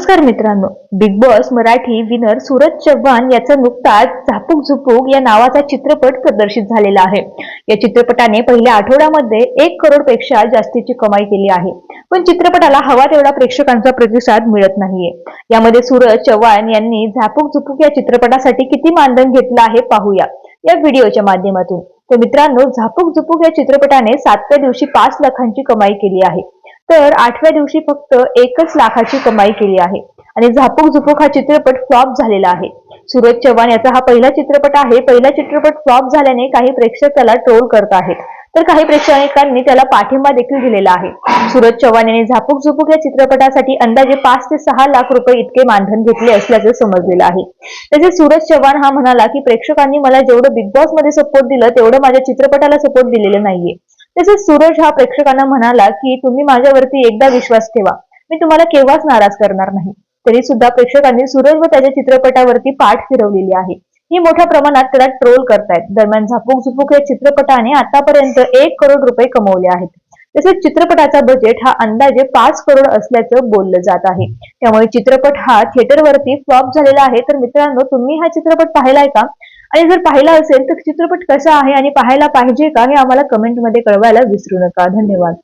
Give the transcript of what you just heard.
नमस्कार मित्रांनो. Bigg Boss Marathi winner Suraj Chavan याचा नुकताच झापूक झुपूक या नावाचा चित्रपट प्रदर्शित झालेला आहे. या चित्रपटाने पहिल्या आठवड्यामध्ये एक करोडपेक्षा जास्तीची कमाई केली आहे. पण चित्रपटाला हवा तेवढा प्रेक्षकांचा प्रतिसाद मिळत नाहीये. यामध्ये सूरज चव्हाण यांनी झापूक झुपूक या चित्रपटासाठी किती मानधन घेतलं आहे पाहूया. या व्हिडिओच्या माध्यमातून. तर मित्रांनो झापूक झुपूक या चित्रपटाने सातव्या दिवशी पाच लाखांची कमाई केली आहे. तर आठव्या दिवशी फक्त एकच लाखाची कमाई केली आहे. आणि झापूक झुपूक हा चित्रपट फ्लॉप झालेला आहे. सूरज चव्हाण याचा हा पहिला चित्रपट आहे. पहिला चित्रपट फ्लॉप झाल्याने काही प्रेक्षक त्याला ट्रोल करत आहेत. तर काही प्रेक्षकांनी त्याला पाठिंबा देखील दिलेला आहे. सूरज चव्हाण यांनी झापूक झुपूक या चित्रपटासाठी अंदाजे पाच ते सहा लाख रुपये इतके मानधन घेतले असल्याचे समजलेलं आहे. तसेच सूरज चव्हाण हा म्हणाला की प्रेक्षकांनी मला जेवढं बिग बॉसमध्ये सपोर्ट दिलं तेवढं माझ्या चित्रपटाला सपोर्ट दिलेलं नाहीये. तसेच सूरज हा प्रेक्षकांना म्हणाला की तुम्ही माझ्यावरती एकदा विश्वास ठेवा. मी तुम्हाला केव्हाच नाराज करणार नाही. तरी सुद्धा प्रेक्षकांनी सूरज व त्याच्या चित्रपटावरती पाठ फिरवलेली आहे. ही मोठ्या प्रमाणात त्याला ट्रोल करतायत. दरम्यान झापूक झुपूक या चित्रपटाने आतापर्यंत एक करोड रुपये कमवले आहेत. तसेच चित्रपटाचा बजेट हा अंदाजे पाच करोड असल्याचं बोललं जात आहे. त्यामुळे चित्रपट हा थिएटरवरती फ्लॉप झालेला आहे. तर मित्रांनो तुम्ही हा चित्रपट पाहिलाय का? आणि जर पाहिला असेल तर चित्रपट कसा आहे आणि पाहायला पाहिजे का हे आम्हाला कमेंटमध्ये कळवायला विसरू नका. धन्यवाद.